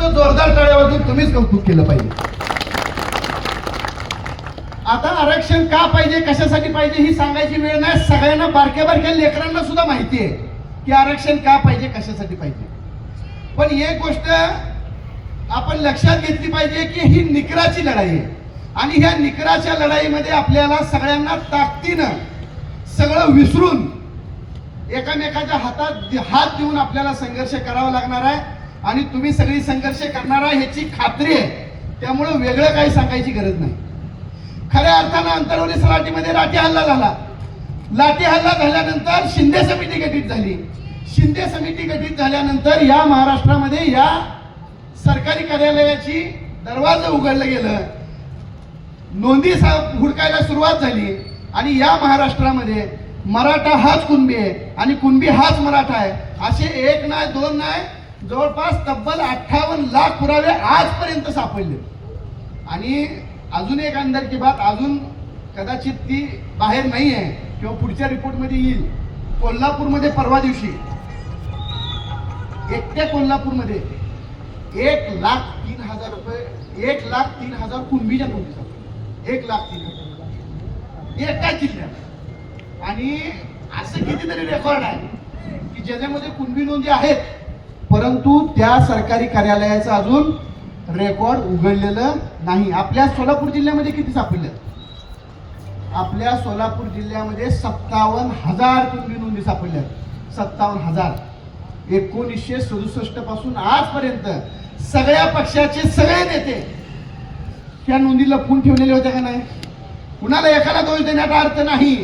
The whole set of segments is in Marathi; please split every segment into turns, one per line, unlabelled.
तुमचं जोरदार टाळ्यावरती तुम्हीच कौतुक केलं पाहिजे. आता आरक्षण का पाहिजे कशासाठी पाहिजे ही सांगायची वेळ नाही. सगळ्यांना बारक्या बारक्या लेकरांना सुद्धा माहिती आहे की आरक्षण का पाहिजे कशासाठी पाहिजे. पण एक गोष्ट आपण लक्षात घेतली पाहिजे की ही निकराची लढाई आहे. आणि ह्या निकराच्या लढाईमध्ये आपल्याला सगळ्यांना ताकदीनं सगळं विसरून एकामेकाच्या हातात हात देऊन आपल्याला संघर्ष करावा लागणार आहे. आणि तुम्ही सगळी संघर्ष करणारा ह्याची खात्री आहे. त्यामुळं वेगळं काही सांगायची गरज नाही. खऱ्या अर्थानं अंतरवली सराटीमध्ये लाठी हल्ला झाला. लाठी हल्ला झाल्यानंतर शिंदे समिती गठीत झाली. शिंदे समिती गठीत झाल्यानंतर या महाराष्ट्रामध्ये या सरकारी कार्यालयाची दरवाजा उघडलं गेलं. नोंदी सा- हुडकायला सुरुवात झाली. आणि या महाराष्ट्रामध्ये मराठा हाच कुणबी आहे. आणि कुणबी हाच मराठा आहे. असे एक नाही दोन नाही जवळपास तब्बल अठ्ठावन्न लाख पुरावे आजपर्यंत सापडले. आणि अजून एक अंदर की बात अजून कदाचित ती बाहेर नाही आहे किंवा पुढच्या रिपोर्टमध्ये येईल. कोल्हापूरमध्ये परवा दिवशी एकट्या कोल्हापूरमध्ये एक लाख तीन हजार रुपये एक लाख तीन हजार कुणबीच्या नोंदी सापडल्या. एक लाख तीन हजार. एका जिल्ह्यात. आणि असं कितीतरी रेकॉर्ड आहे की ज्याच्यामध्ये कुणबी नोंदी आहेत परंतु त्या सरकारी कार्यालयाचं अजून रेकॉर्ड उघडलेलं नाही. आपल्या सोलापूर जिल्ह्यामध्ये किती सापडल्यात आपल्या सोलापूर जिल्ह्यामध्ये सत्तावन्न हजार पूर्वी नोंदी सापडल्या. सत्तावन्न हजार. एकोणीसशे सदुसष्टपासून आजपर्यंत सगळ्या पक्षाचे सगळे नेते त्या नोंदी लपवून ठेवलेल्या होत्या का नाही? कुणाला एखादा दोष देण्याचा अर्थ नाही.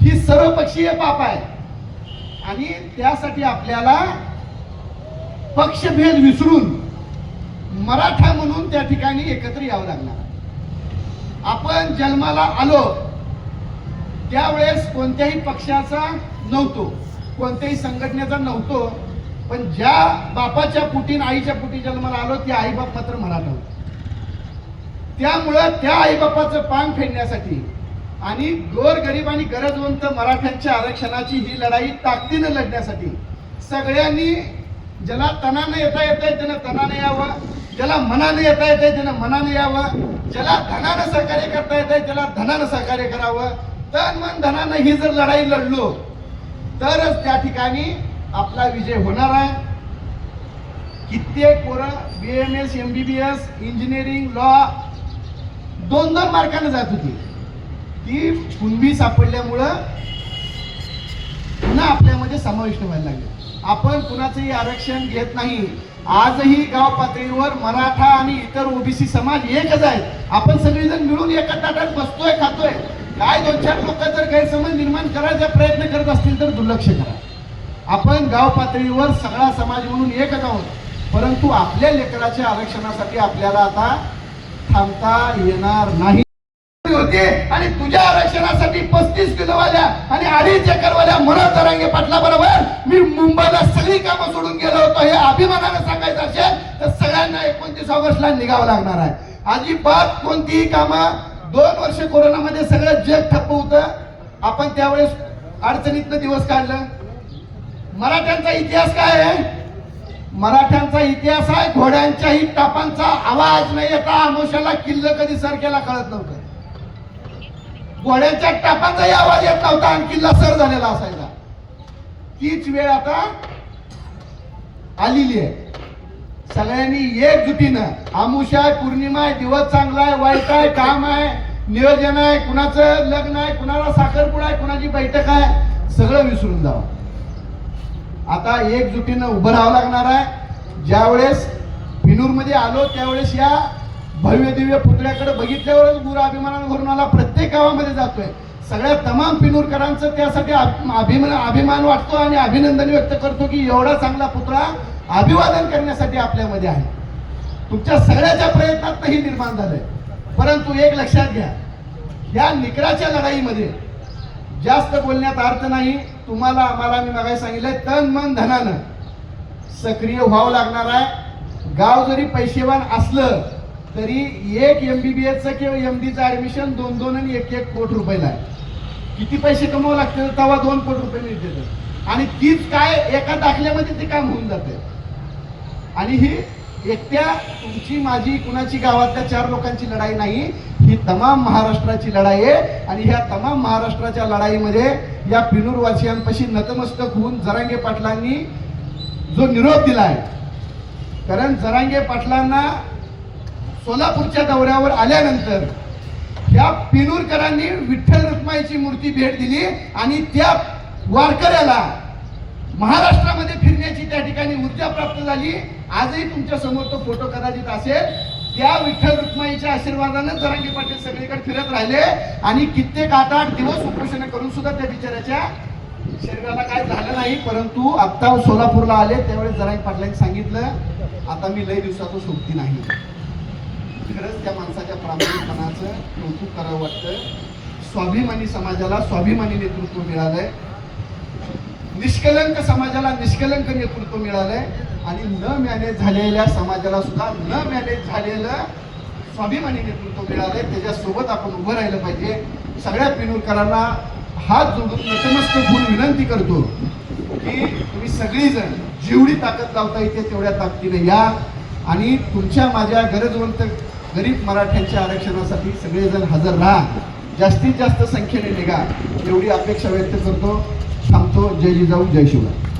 ही सर्वपक्षीय पाप आहे. आणि त्यासाठी आपल्याला पक्षभेद विसरून मराठा म्हणून त्या ठिकाणी एकत्र यावं लागणार. आपण जन्माला आलो त्यावेळेस कोणत्याही पक्षाचा नव्हतो कोणत्याही संघटनेचा नव्हतो पण ज्या बापाच्या पुटीन आईच्या पुटी जन्माला आलो त्या आईबाप मात्र मराठा होते. त्यामुळं त्या आईबापाचं पान फेडण्यासाठी आणि गोरगरीब आणि गरजवंत मराठ्यांच्या आरक्षणाची ही लढाई ताकदीनं लढण्यासाठी सगळ्यांनी ज्याला तणानं येता येतंय त्यानं तणानं यावं. ज्याला मनानं येता येतंय त्यानं मनानं यावं. ज्याला धनानं सहकार्य करता येतंय त्याला धनानं सहकार्य करावं. तन मन धनानं ही जर लढाई लढलो तरच त्या ठिकाणी आपला विजय होणार आहे. कित्येक पोरं B M S M B B S engineering law दोन दोन मार्कानं जात होती. ती कुणबी सापडल्यामुळं पुन्हा आपल्यामध्ये समाविष्ट व्हायला लागली. आपण कुणाचंही आरक्षण घेत नाही. आजही गाव पातळीवर मराठा आणि इतर ओबीसी समाज एकच आहे. आपण सगळेजण मिळून एका ताटात बसतोय खातोय. काय दोन चार लोक जर गैरसमज निर्माण करायचा प्रयत्न करत असतील तर दुर्लक्ष करा. आपण गाव पातळीवर सगळा समाज म्हणून एकच आहोत. परंतु आपल्या लेकराच्या आरक्षणासाठी आपल्याला आता थांबता येणार नाही. होते. आणि तुझ्या आरक्षणासाठी पस्तीस किलोवाल्या आणि अडीच एकरवाल्या मनोज तरंगे पाटला बरोबर मी मुंबईला सगळी कामं सोडून गेलो होतो. हे अभिमानानं सांगायचं असेल तर सगळ्यांना एकोणतीस ऑगस्टला निघावं लागणार आहे. अजिबात कोणतीही कामं दोन वर्ष कोरोनामध्ये सगळं जग ठप्प होतं. आपण त्यावेळेस अडचणीतनं दिवस काढलं. मराठ्यांचा इतिहास काय आहे? मराठ्यांचा इतिहास आहे घोड्यांच्याही टापांचा आवाज नाही येता आमोशाला किल्ल कधी सर केला कळत नव्हतं. घोड्यांच्या टापांचाही आवाज येत नव्हता. आणखी लसर झालेला असायचा. तीच वेळ आता आलेली आहे. सगळ्यांनी एकजुटीनं आमुष आहे पौर्णिमा आहे दिवस चांगला आहे वाईट आहे काम आहे नियोजन आहे कुणाचं लग्न आहे कुणाला साखरपुडा आहे कुणाची बैठक आहे सगळं विसरून जावं. आता एकजुटीनं उभं राहावं लागणार आहे. ज्यावेळेस मध्ये आलो त्यावेळेस या भव्य दिव्य पुतळ्याकडे बघितल्यावरच गुरु अभिमानानं भरून आला. प्रत्येक गावामध्ये जातोय. सगळ्या तमाम पिनूरकरांचं त्यासाठी अभिमान अभिमान वाटतो आणि अभिनंदन व्यक्त करतो की एवढा चांगला पुतळा अभिवादन करण्यासाठी आपल्यामध्ये आहे. तुमच्या सगळ्याच्या प्रयत्नात ही निर्माण झालंय. परंतु एक लक्षात घ्या या निकराच्या लढाईमध्ये जास्त बोलण्यात अर्थ नाही. तुम्हाला आम्हाला मी मागाय सांगितलंय तन मन धनानं सक्रिय व्हावं लागणार आहे. गाव जरी पैसेवान असलं तरी एक एम बी बी एसचं किंवा एम डीचं ॲडमिशन दोन दोन आणि एक एक कोट रुपयाला आहे. किती पैसे कमावं लागते तेव्हा दोन कोट रुपये मिळते आणि तीच काय एका दाखल्यामध्ये ते काम होऊन जाते. आणि ही एकट्या तुमची माझी कुणाची गावातल्या चार लोकांची लढाई नाही. ही तमाम महाराष्ट्राची लढाई आहे. आणि ह्या तमाम महाराष्ट्राच्या लढाईमध्ये या पिनूरवासियांपाशी नतमस्तक होऊन जरांगे पाटलांनी जो निरोप आहे कारण जरांगे पाटलांना सोलापूरच्या दौऱ्यावर आल्यानंतर त्या पिनूरकरांनी विठ्ठल रुक्माईची मूर्ती भेट दिली आणि त्या वारकऱ्याला महाराष्ट्रामध्ये फिरण्याची त्या ठिकाणी ऊर्जा प्राप्त झाली. आजही तुमच्यासमोर तो फोटो कदाचित असेल. त्या विठ्ठल रुक्माईच्या आशीर्वादानं जरांगे पाटील सगळीकडे फिरत राहिले आणि कित्येक आठ आठ दिवस उपोषण करून सुद्धा त्या बिचाराच्या शरीराला काय झालं नाही परंतु आता सोलापूरला आले त्यावेळेस जरांगे पाटलांनी सांगितलं आता मी लय दिवसातून सोबती नाही. खरंच त्या माणसाच्या प्रामाणिकपणाचं कौतुक करावं वाटतं स्वाभिमानी समाजाला स्वाभिमानी नेतृत्व मिळालंय. निष्कलंक समाजाला निष्कलंक नेतृत्व मिळालंय. आणि न मॅनेज झालेल्या समाजाला सुद्धा न मॅनेज झालेलं स्वाभिमानी नेतृत्व मिळालंय. त्याच्यासोबत आपण उभं राहिलं पाहिजे. सगळ्या पिनूरकरांना हात जोडून नतमस्तक होऊन विनंती करतो की तुम्ही सगळीजण जेवढी ताकद लावता येते तेवढ्या ताकदीने या. आणि तुमच्या माझ्या गरजवंत गरीब मराठ्यांच्या आरक्षणासाठी सगळेजण हजर राहा. जास्तीत जास्त संख्येने निघा. एवढी अपेक्षा व्यक्त करतो. थांबतो. जय जिजाऊ जय शिवराय.